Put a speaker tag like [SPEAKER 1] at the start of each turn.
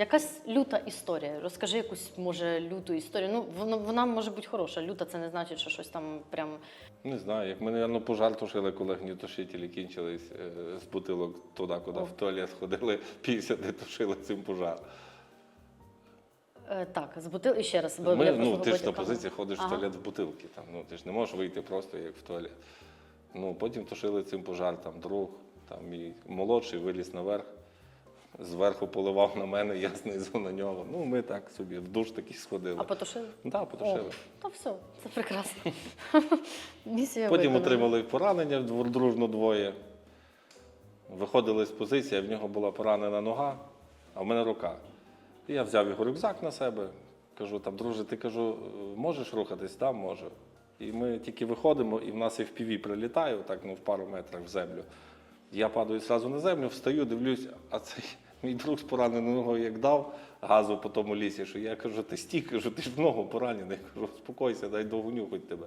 [SPEAKER 1] Якась люта історія. Розкажи якусь, може, люту історію. Ну, вона, вона може бути хороша. Люта це не значить, що щось там прям.
[SPEAKER 2] Не знаю, як ми, напевно, пожар тушили, коли огнітушителі кінчились е, з бутилок туди, куди
[SPEAKER 1] О.
[SPEAKER 2] в туалет сходили, 50 і тушили цим пожар.
[SPEAKER 1] Е, так, з бутил і ще раз. Бо
[SPEAKER 2] Ми,
[SPEAKER 1] я
[SPEAKER 2] ну, ти ж на позиції ходиш
[SPEAKER 1] Ага.
[SPEAKER 2] в туалет в бутилки. Там, ну, ти ж не можеш вийти просто як в туалет. Ну, потім тушили цим пожар, там друг, там і молодший виліз наверх, зверху поливав на мене, я знизу на нього. Ну, ми так собі в душ такий сходили.
[SPEAKER 1] А потушили?
[SPEAKER 2] Так, да, потушили.
[SPEAKER 1] О, то все, це прекрасно. Місія
[SPEAKER 2] Потім
[SPEAKER 1] виконана.
[SPEAKER 2] отримали поранення двор- дружно двоє. Виходили з позиції, в нього була поранена нога, а в мене рука. І я взяв його рюкзак на себе. Кажу, там, друже, ти кажу, можеш рухатись? Там можу. І ми тільки виходимо, і в нас FPV прилітає, так, ну, в пару метрах в землю. Я падаю одразу на землю, встаю, дивлюсь, а цей мій друг з пораненою ногою як дав газу по тому лісі, що я кажу, ти стій, кажу, ти ж в ногу поранений. Кажу, успокойся, дай догоню хоч тебе.